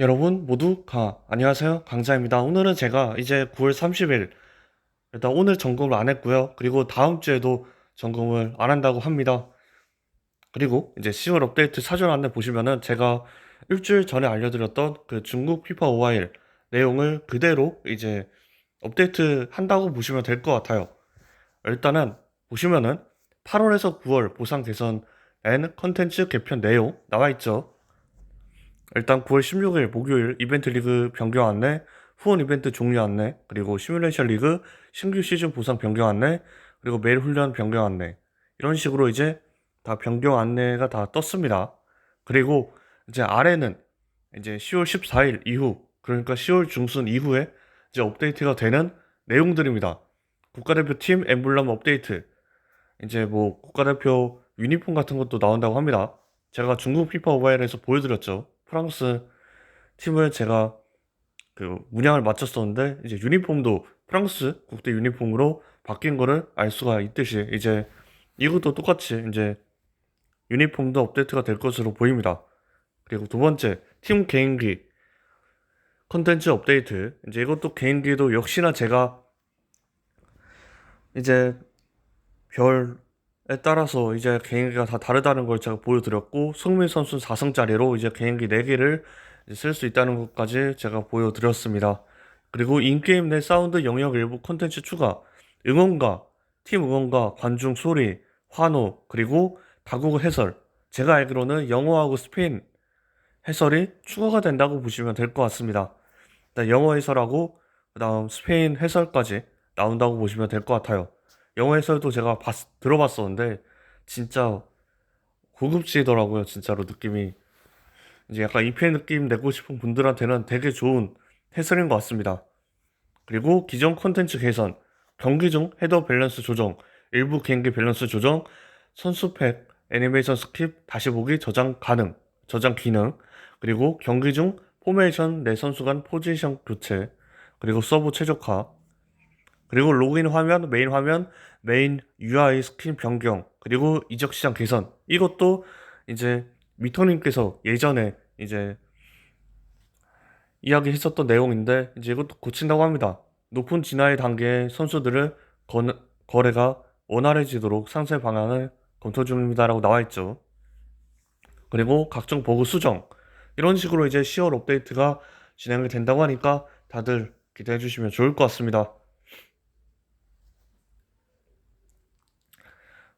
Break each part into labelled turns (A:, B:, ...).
A: 여러분 모두 가 안녕하세요. 강자입니다. 오늘은 제가 이제 9월 30일 일단 오늘 점검을 안 했고요. 그리고 다음 주에도 점검을 안 한다고 합니다. 그리고 이제 10월 업데이트 사전 안내 보시면은 제가 일주일 전에 알려드렸던 그 중국 피파 5일 내용을 그대로 이제 업데이트 한다고 보시면 될 것 같아요. 일단은 보시면은 8월에서 9월 보상 개선 앤 컨텐츠 개편 내용 나와 있죠 일단 9월 16일 목요일 이벤트 리그 변경 안내, 후원 이벤트 종료 안내, 그리고 시뮬레이션 리그 신규 시즌 보상 변경 안내, 그리고 매일 훈련 변경 안내. 이런 식으로 이제 다 변경 안내가 다 떴습니다. 그리고 이제 아래는 이제 10월 14일 이후, 그러니까 10월 중순 이후에 이제 업데이트가 되는 내용들입니다. 국가대표 팀 엠블럼 업데이트. 이제 뭐 국가대표 유니폼 같은 것도 나온다고 합니다. 제가 중국 피파 모바일에서 보여드렸죠. 프랑스 팀을 제가 그 문양을 맞췄었는데 이제 유니폼도 프랑스 국대 유니폼으로 바뀐 거를 알 수가 있듯이 이제 이것도 똑같이 이제 유니폼도 업데이트가 될 것으로 보입니다. 그리고 두 번째 팀 개인기 컨텐츠 업데이트 이제 이것도 개인기도 역시나 제가 이제 별에 따라서 이제 개인기가 다 다르다는 걸 제가 보여드렸고 승민 선수 4승짜리로 이제 개인기 4개를 쓸 수 있다는 것까지 제가 보여드렸습니다. 그리고 인게임 내 사운드 영역 일부 콘텐츠 추가, 응원가, 팀 응원가, 관중 소리, 환호, 그리고 다국어 해설. 제가 알기로는 영어하고 스페인 해설이 추가가 된다고 보시면 될 것 같습니다. 영어 해설하고 그다음 스페인 해설까지 나온다고 보시면 될 것 같아요. 영어 해설도 제가 봤, 들어봤었는데 진짜 고급지더라고요. 진짜로 느낌이 이제 약간 EPL 느낌 내고 싶은 분들한테는 되게 좋은 해설인 것 같습니다. 그리고 기존 콘텐츠 개선, 경기 중 헤더 밸런스 조정, 일부 개인기 밸런스 조정, 선수 팩, 애니메이션 스킵, 다시 보기 저장 가능, 저장 기능, 그리고 경기 중 포메이션 내 선수 간 포지션 교체, 그리고 서브 최적화, 그리고 로그인 화면, 메인 화면, 메인 UI 스킨 변경, 그리고 이적 시장 개선. 이것도 이제 미터님께서 예전에 이제 이야기했었던 내용인데 이제 이것도 고친다고 합니다. 높은 진화의 단계의 선수들을 거, 거래가 원활해지도록 상세 방안을 검토 중입니다라고 나와 있죠. 그리고 각종 버그 수정 이런 식으로 이제 10월 업데이트가 진행이 된다고 하니까 다들 기대해 주시면 좋을 것 같습니다.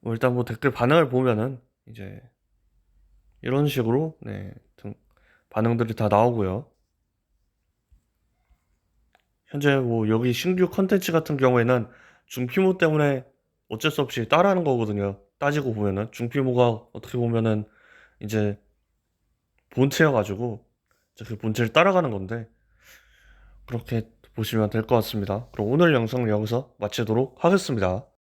A: 뭐 일단 뭐 댓글 반응을 보면은 이제 이런 식으로 네 등- 반응들이 다 나오고요. 현재 뭐 여기 신규 컨텐츠 같은 경우에는 중피모 때문에 어쩔 수 없이 따라하는 거거든요. 따지고 보면은 중피모가 어떻게 보면은 이제 본체여가지고 이제 그 본체를 따라가는 건데 그렇게 보시면 될 것 같습니다. 그럼 오늘 영상을 여기서 마치도록 하겠습니다.